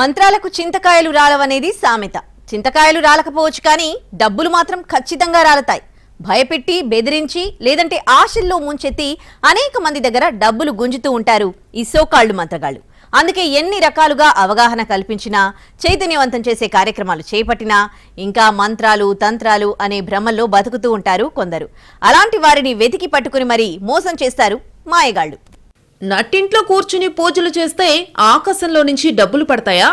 మంత్రాలకు చింతకాయలు రాలవనేది సామెత. చింతకాయలు రాలకపోవచ్చు కానీ డబ్బులు మాత్రం ఖచ్చితంగా రాలతాయి. భయపెట్టి బెదిరించి లేదంటే ఆశల్లో ముంచెత్తి అనేక మంది దగ్గర డబ్బులు గుంజుతూ ఉంటారు ఈ సోకాళ్ళు మంత్రగాళ్ళు. అందుకే ఎన్ని రకాలుగా అవగాహన కల్పించినా చైతన్యవంతం చేసే కార్యక్రమాలు చేపట్టినా ఇంకా మంత్రాలు తంత్రాలు అనే భ్రమల్లో బతుకుతూ ఉంటారు కొందరు. అలాంటి వారిని వెతికి పట్టుకుని మరీ మోసం చేస్తారు మాయగాళ్ళు. నట్టింట్లో కూర్చుని పూజలు చేస్తే ఆకాశంలో నుంచి డబ్బులు పడతాయా?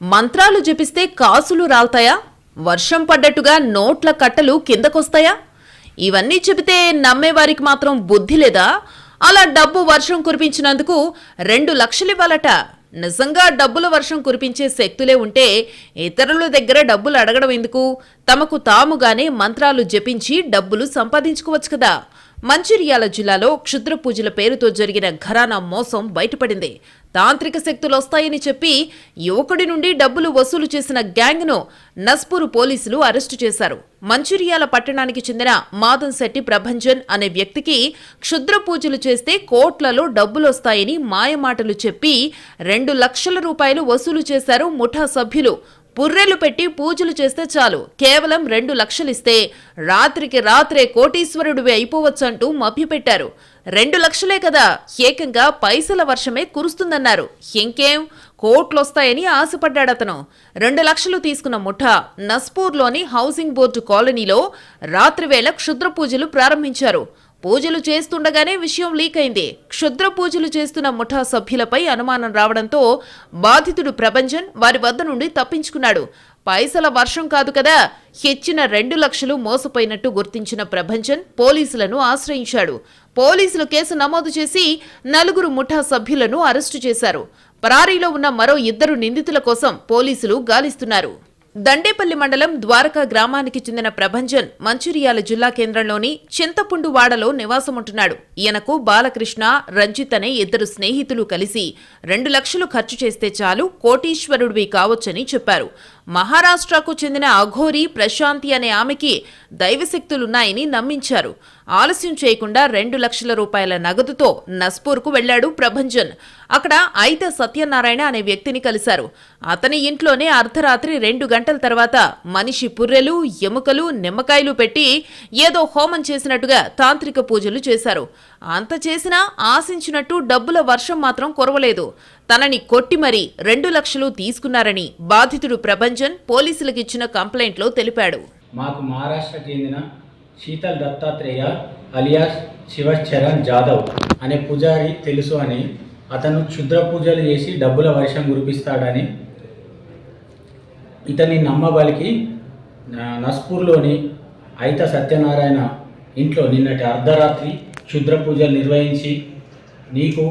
మంత్రాలు జపిస్తే కాసులు రాల్తాయా? వర్షం పడ్డట్టుగా నోట్ల కట్టలు కిందకొస్తాయా? ఇవన్నీ చెబితే నమ్మేవారికి మాత్రం బుద్ధి లేదా? అలా డబ్బు వర్షం కురిపించినందుకు రెండు లక్షలివ్వాలట నిజంగా డబ్బుల వర్షం కురిపించే శక్తులే ఉంటే ఇతరుల దగ్గర డబ్బులు అడగడం ఎందుకు? తమకు తాముగానే మంత్రాలు జపించి డబ్బులు సంపాదించుకోవచ్చు కదా. మంచిర్యాల జిల్లాలో క్షుద్ర పూజల పేరుతో జరిగిన ఘరానా మోసం బయటపడింది. తాంత్రిక శక్తులు వస్తాయని చెప్పి యువకుడి నుండి డబ్బులు వసూలు చేసిన గ్యాంగ్ను నస్పూరు పోలీసులు అరెస్టు చేశారు. మంచిర్యాల పట్టణానికి చెందిన మాదన్ శెట్టి ప్రభంజన్ అనే వ్యక్తికి క్షుద్ర పూజలు చేస్తే కోట్లలో డబ్బులొస్తాయని మాయమాటలు చెప్పి రెండు లక్షల రూపాయలు వసూలు చేశారు ముఠా సభ్యులు. పుర్రెలు పెట్టి పూజలు చేస్తే చాలు. కేవలం రెండు లక్షలిస్తే రాత్రికి రాత్రే కోటీశ్వరుడివి అయిపోవచ్చంటూ మభ్యపెట్టారు. రెండు లక్షలే కదా. ఏకంగా పైసల వర్షమే కురుస్తుందన్నారు. ఇంకేం? కోట్లొస్తాయని ఆశపడ్డాడతను. రెండు లక్షలు తీసుకున్న ముఠా నస్పూర్లోని హౌసింగ్ బోర్డు కాలనీలో రాత్రివేళ క్షుద్ర పూజలు ప్రారంభించారు. పూజలు చేస్తుండగానే విషయం లీక్ అయింది. క్షుద్ర పూజలు చేస్తున్న ముఠా సభ్యులపై అనుమానం రావడంతో బాధితుడు ప్రభంజన్ వారి వద్ద నుండి తప్పించుకున్నాడు. పైసల వర్షం కాదు కదా హెచ్చిన రెండు లక్షలు మోసపోయినట్టు గుర్తించిన ప్రభంజన్ పోలీసులను ఆశ్రయించాడు. పోలీసులు కేసు నమోదు చేసి నలుగురు ముఠా సభ్యులను అరెస్టు చేశారు. పరారీలో ఉన్న మరో ఇద్దరు నిందితుల కోసం పోలీసులు గాలిస్తున్నారు. దండేపల్లి మండలం ద్వారకా గ్రామానికి చెందిన ప్రభంజన్ మంచిర్యాల జిల్లా కేంద్రంలోని చింతపుండు వాడలో నివాసముంటున్నాడు. ఈయనకు బాలకృష్ణ రంజిత్ అనే ఇద్దరు స్నేహితులు కలిసి రెండు లక్షలు ఖర్చు చేస్తే చాలు కోటీశ్వరుడివి కావచ్చని చెప్పారు. మహారాష్ట్రకు చెందిన అఘోరి ప్రశాంతి అనే ఆమెకి దైవశక్తులున్నాయని నమ్మించారు. ఆలస్యం చేయకుండా రెండు లక్షల రూపాయల నగదుతో నస్పూర్కు వెళ్ళాడు ప్రభంజన్. అక్కడ ఐత సత్యనారాయణ అనే వ్యక్తిని కలిశారు. అతని ఇంట్లోనే అర్ధరాత్రి రెండు గంటల తర్వాత మనిషి పుర్రెలు ఎముకలు నిమ్మకాయలు పెట్టి ఏదో హోమం చేసినట్టుగా తాంత్రిక పూజలు చేశారు. అంత చేసినా ఆశించినట్టు డబ్బుల వర్షం మాత్రం కురవలేదు. తనని కొట్టి మరీ రెండు లక్షలు తీసుకున్నారని బాధితుడు ప్రభంజన్ పోలీసులకిచ్చిన కంప్లైంట్లో తెలిపాడు. మాకు మహారాష్ట్ర చెందిన శీతల్ దత్తాత్రేయ అలియాస్ శివచరణ్ జాదవ్ అనే పూజారి తెలుసు అని అతను క్షుద్ర పూజలు చేసి డబ్బుల వర్షం కురిపిస్తాడని ఇతని నమ్మబలికి నస్పూర్లోని ఐత సత్యనారాయణ ఇంట్లో నిన్నటి అర్ధరాత్రి క్షుద్ర పూజలు నిర్వహించి నీకు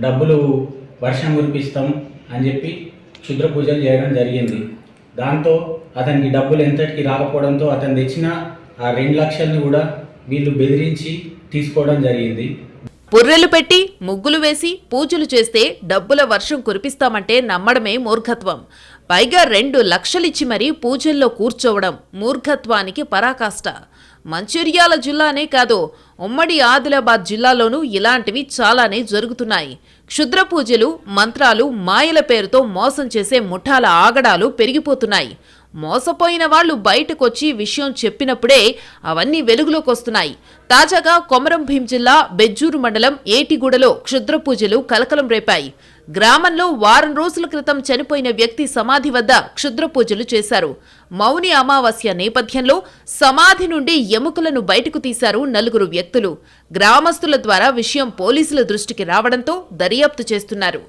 డబ్బులు వర్షం కురిపిస్తాం అని చెప్పి క్షుద్ర పూజలు చేయడం జరిగింది. దాంతో అతనికి డబ్బులు ఎంతటికి రాకపోవడంతో అతను తెచ్చిన ఆ రెండు లక్షల్ని కూడా వీళ్ళు బెదిరించి తీసుకోవడం జరిగింది. పుర్రెలు పెట్టి ముగ్గులు వేసి పూజలు చేస్తే డబ్బుల వర్షం కురిపిస్తామంటే నమ్మడమే మూర్ఖత్వం. పైగా రెండు లక్షలిచ్చి మరీ పూజల్లో కూర్చోవడం మూర్ఖత్వానికి పరాకాష్ట. మంచిర్యాల జిల్లానే కాదు ఉమ్మడి ఆదిలాబాద్ జిల్లాలోనూ ఇలాంటివి చాలానే జరుగుతున్నాయి. క్షుద్ర పూజలు మంత్రాలు మాయల పేరుతో మోసం చేసే ముఠాల ఆగడాలు పెరిగిపోతున్నాయి. మోసపోయిన వాళ్ళు బయటకొచ్చి విషయం చెప్పినప్పుడే అవన్నీ వెలుగులోకి వస్తున్నాయి తాజాగా కొమరం భీం జిల్లా బెజ్జూరు మండలం ఏటిగూడలో క్షుద్ర పూజలు కలకలం రేపాయి. గ్రామంలో వారం రోజుల క్రితం చనిపోయిన వ్యక్తి సమాధి వద్ద క్షుద్ర పూజలు చేశారు. మౌని అమావాస్య నేపథ్యంలో సమాధి నుండి ఎముకలను బయటకు తీశారు నలుగురు వ్యక్తులు. గ్రామస్తుల ద్వారా విషయం పోలీసుల దృష్టికి రావడంతో దర్యాప్తు చేస్తున్నారు.